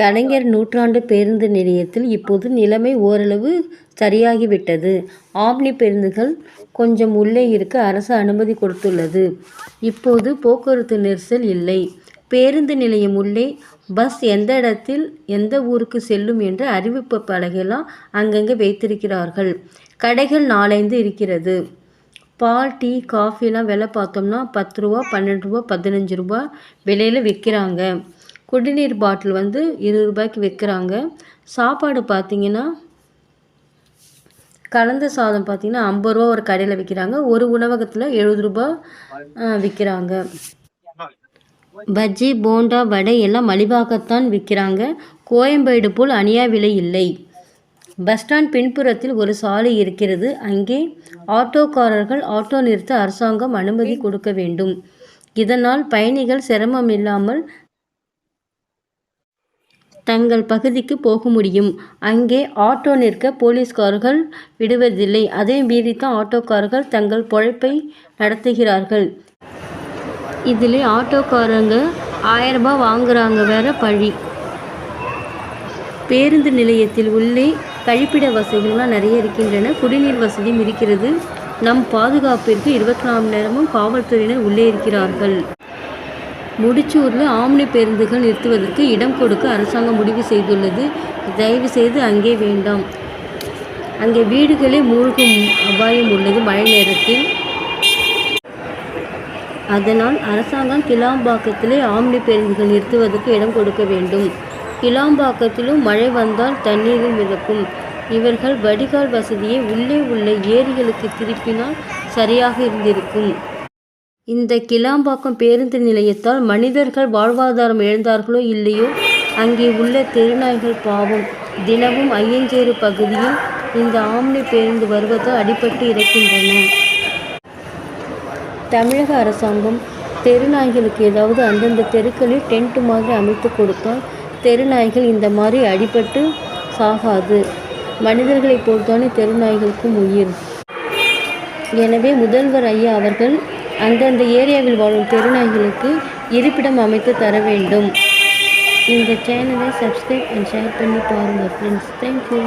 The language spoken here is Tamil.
கலைஞர் நூற்றாண்டு பேருந்து நிலையத்தில் இப்போது நிலைமை ஓரளவு சரியாகிவிட்டது. ஆம்னி பேருந்துகள் கொஞ்சம் உள்ளே இருக்க அரசு அனுமதி கொடுத்துள்ளது. இப்போது போக்குவரத்து நெரிசல் இல்லை. பேருந்து நிலையம் உள்ளே பஸ் எந்த இடத்தில் எந்த ஊருக்கு செல்லும் என்ற அறிவிப்பு பலகையெல்லாம் அங்கங்கே வைத்திருக்கிறார்கள். கடைகள் நாலைந்து இருக்கிறது. பால் டீ காஃபிலாம் விலை பார்த்தோம்னா பத்து ரூபா பன்னெண்டு ரூபா பதினஞ்சு ரூபா விலையில் விற்கிறாங்க. குடிநீர் பாட்டில் வந்து இருபது ரூபாய்க்கு விற்கிறாங்க. சாப்பாடு பார்த்தீங்கன்னா கலந்த சாதம் பார்த்தீங்கன்னா ஐம்பது ரூபா ஒரு கடையில் விற்கிறாங்க. ஒரு உணவகத்தில் எழுபது ரூபா விற்கிறாங்க. பஜ்ஜி போண்டா வடை எல்லாம் மலிவாகத்தான் விற்கிறாங்க. கோயம்பேடு போல் அணியா விலை இல்லை. பஸ் ஸ்டாண்ட் பின்புறத்தில் ஒரு சாலை இருக்கிறது. அங்கே ஆட்டோக்காரர்கள் ஆட்டோ நிறுத்த அரசாங்கம் அனுமதி கொடுக்க வேண்டும். இதனால் பயணிகள் சிரமம் இல்லாமல் தங்கள் பகுதிக்கு போக முடியும். அங்கே ஆட்டோ நிற்க போலீஸ்காரர்கள் விடுவதில்லை. அதே மீறித்தான் ஆட்டோக்காரர்கள் தங்கள் பொழைப்பை நடத்துகிறார்கள். இதில் ஆட்டோக்காரங்க ஆயிரம் வாங்குறாங்க வேற பழி. பேருந்து நிலையத்தில் உள்ளே கழிப்பிட வசதிகள்லாம் நிறைய இருக்கின்றன. குடிநீர் வசதியும் இருக்கிறது. நம் பாதுகாப்பிற்கு இருபத்தி நாலு மணி நேரமும் காவல்துறையினர் உள்ளே இருக்கிறார்கள். முடிச்சூரில் ஆம்னி பேருந்துகள் நிறுத்துவதற்கு இடம் கொடுக்க அரசாங்கம் முடிவு செய்துள்ளது. தயவு செய்து அங்கே வேண்டாம். அங்கே வீடுகளே மூழ்கும் அபாயம் உள்ளது மழை நேரத்தில். அதனால் அரசாங்கம் கிளாம்பாக்கத்திலே ஆம்னி பேருந்துகள் நிறுத்துவதற்கு இடம் கொடுக்க வேண்டும். கிளாம்பாக்கத்திலும் மழை வந்தால் தண்ணீரில் மிதக்கும். இவர்கள் வடிகால் வசதியை உள்ளே உள்ள ஏரிகளுக்கு திருப்பினால் சரியாக இருந்திருக்கும். இந்த கிளாம்பாக்கம் பேருந்து நிலையத்தால் மனிதர்கள் வாழ்வாதாரம் எழுந்தார்களோ இல்லையோ அங்கே உள்ள தெருநாய்கள் பாவம் தினமும் ஐயஞ்சேரி பகுதியில் இந்த ஆம்னி பேருந்து வருவதால் அடிபட்டு இறக்கின்றன. தமிழக அரசாங்கம் தெருநாய்களுக்கு ஏதாவது அந்தந்த தெருக்களில் டென்ட் மாதிரி அமைத்து கொடுத்தால் தெருநாய்கள் இந்த மாதிரி அடிபட்டு சாகாது. மனிதர்களை போல்தானே தெருநாய்களுக்கும் உயிர். எனவே முதல்வர் ஐயா அவர்கள் அந்தந்த ஏரியாவில் வாழும் தெருநாய்களுக்கு இருப்பிடம் அமைத்து தர வேண்டும். இந்த சேனலை சப்ஸ்கிரைப் அண்ட் ஷேர் பண்ணி பாருங்கள் ஃப்ரெண்ட்ஸ். Thank you.